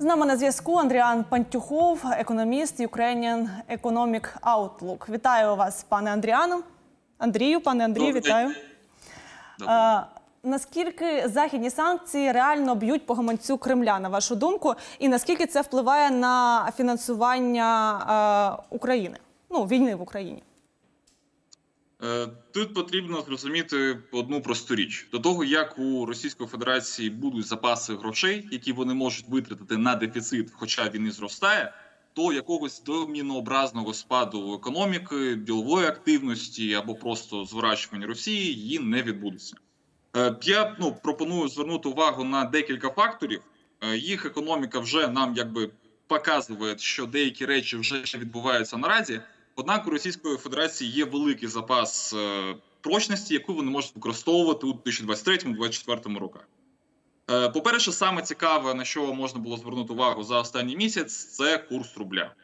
З нами на зв'язку Андріан Пантюхов, економіст Ukrainian Economic Outlook. Вітаю вас, пане Андріану. Андрію, пане Андрію, Добрий день. вітаю. Добре. Наскільки західні санкції реально б'ють по гаманцю Кремля, на вашу думку, і наскільки це впливає на фінансування е, України? Ну, війни в Україні? Е, Тут потрібно зрозуміти одну просту річ: до того як у Російської Федерації будуть запаси грошей, які вони можуть витратити на дефіцит, хоча він і зростає, то якогось домінообразного спаду економіки, ділової активності або просто зворачування Росії її не відбудеться. Е, Я ну пропоную звернути увагу на декілька факторів. Е, Їх економіка вже нам якби показує, що деякі речі вже відбуваються наразі. Однак у Російської Федерації є великий запас е, прочності, яку вони можуть використовувати у 2023-2024 роках. Е, По-перше, саме цікаве, на що можна було звернути увагу за останній місяць, це курс рубля.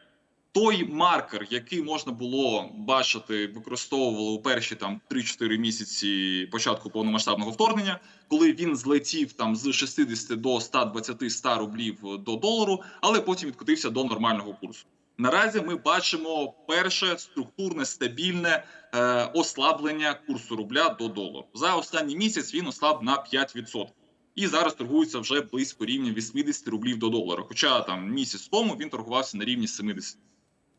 Той маркер, який можна було бачити, використовували у перші там 3-4 місяці початку повномасштабного вторгнення, коли він злетів там з 60 до 120-100 рублів до долару, але потім відкотився до нормального курсу. Наразі ми бачимо перше структурне стабільне е, ослаблення курсу рубля до долару. За останній місяць він ослаб на 5%. І зараз торгується вже близько рівня 80 рублів до долара. Хоча там місяць тому він торгувався на рівні 70.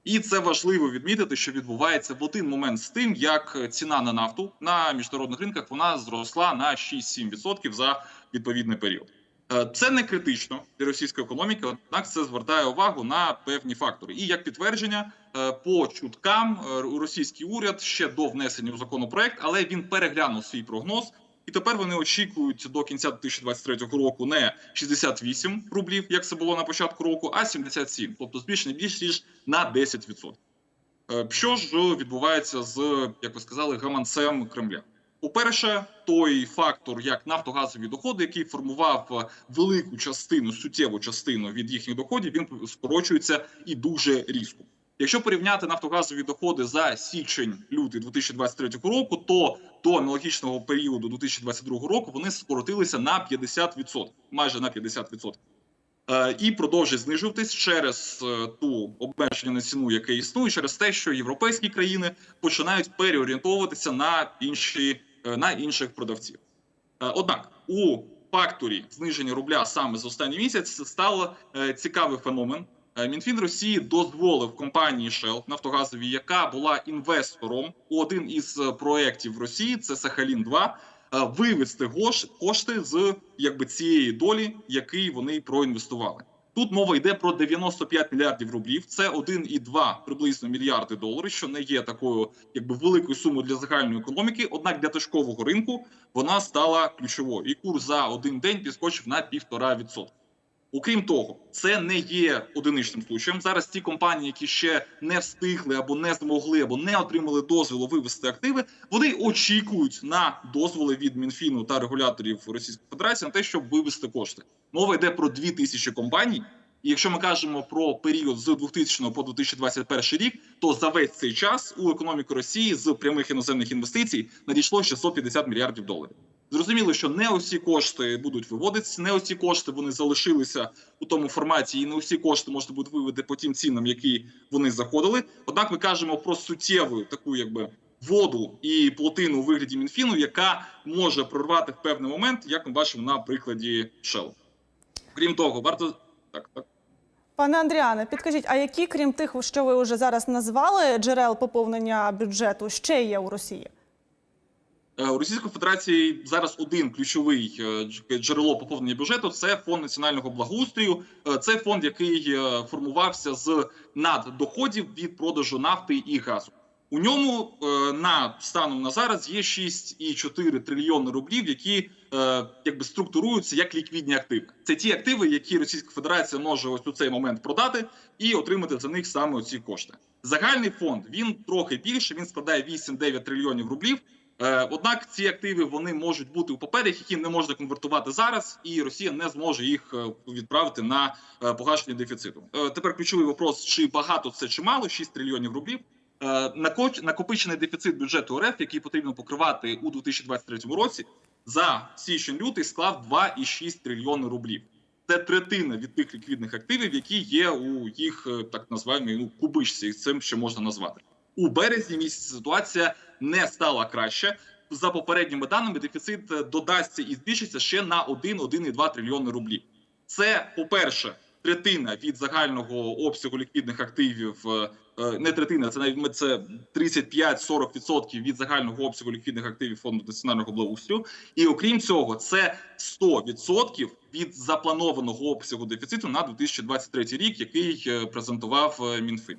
І це важливо відмітити, що відбувається в один момент з тим, як ціна на нафту на міжнародних ринках вона зросла на 6-7% за відповідний період. Е, Це не критично для російської економіки, однак це звертає увагу на певні фактори. І як підтвердження, е, по чуткам е, російський уряд ще до внесення у законопроект, але він переглянув свій прогноз. І тепер вони очікують до кінця 2023 року не 68 рублів, як це було на початку року, а 77, тобто збільшення більш ніж на 10%. Е, Що ж відбувається з, як ви сказали, гаманцем Кремля? По-перше, той фактор, як нафтогазові доходи, який формував е, велику частину, суттєву частину від їхніх доходів, він скорочується і дуже різко. Якщо порівняти нафтогазові доходи за січень-лютий 2023 року, то до аналогічного періоду 2022 року вони скоротилися на 50%, майже на 50%. Е, І продовжує знижуватись через е, ту обмеження на ціну, яке існує, через те, що європейські країни починають переорієнтовуватися на інші на інших продавців. Е, Однак у факторі зниження рубля саме за останній місяць стало е, цікавий феномен. Е, Мінфін Росії дозволив компанії Shell Нафтогазовій, яка була інвестором у один із е, проєктів Росії, це Сахалін 2 е, вивести кошти з якби цієї долі, який вони проінвестували. Тут мова йде про 95 мільярдів рублів. Це 1,2 приблизно мільярди доларів, що не є такою якби великою сумою для загальної економіки. Однак для точкового ринку вона стала ключовою. І курс за один день підскочив на 1,5%. Окрім того, це не є одиничним случаєм. Зараз ті компанії, які ще не встигли або не змогли, або не отримали дозволу вивести активи, вони очікують на дозволи від Мінфіну та регуляторів Російської Федерації на те, щоб вивести кошти. Мова йде про 2000 компаній. І якщо ми кажемо про період з 2000 по 2021 рік, то за весь цей час у економіку Росії з прямих іноземних інвестицій надійшло 650 мільярдів доларів. Зрозуміло, що не усі кошти будуть виводитися, не усі кошти вони залишилися у тому форматі, і не усі кошти можна буде вивести по тим цінам, які вони заходили. Однак ми кажемо про суттєву таку, якби воду і плотину у вигляді Мінфіну, яка може прорвати в певний момент, як ми бачимо на прикладі Shell. Крім того, варто так, так. Пане Андріане, підкажіть, а які, крім тих, що ви вже зараз назвали, джерел поповнення бюджету ще є у Росії? Е, У Російської Федерації зараз один ключовий е, джерело поповнення бюджету це фонд національного благоустрою. Е, Це фонд, який формувався з наддоходів від продажу нафти і газу. У ньому на станом на зараз є 6,4 трильйони рублів, які якби структуруються як ліквідні активи. Це ті активи, які Російська Федерація може ось у цей момент продати і отримати за них саме ці кошти. Загальний фонд він трохи більше. Він складає 8-9 трильйонів рублів. Е, Однак ці активи вони можуть бути у паперах, які не можна конвертувати зараз, і Росія не зможе їх е, відправити на е, погашення дефіциту. Тепер ключовий вопрос: чи багато це чи мало? 6 трильйонів рублів. Накопичений дефіцит бюджету РФ, який потрібно покривати у 2023 році, за січень-лютий склав 2,6 трильйони рублів. Це третина від тих ліквідних активів, які є у їх так називаємо ну, кубичці. Цим ще можна назвати у березні місяці. Ситуація не стала краще. За попередніми даними, дефіцит е, додасться і збільшиться ще на 1-1,2 трильйони рублів. Це, по-перше, третина від загального обсягу ліквідних активів. е, е, Не третина, це навіть це 35-40% від загального обсягу ліквідних активів фонду національного благоустрою. І окрім цього, це 100% від запланованого обсягу дефіциту на 2023 рік, який презентував Мінфін.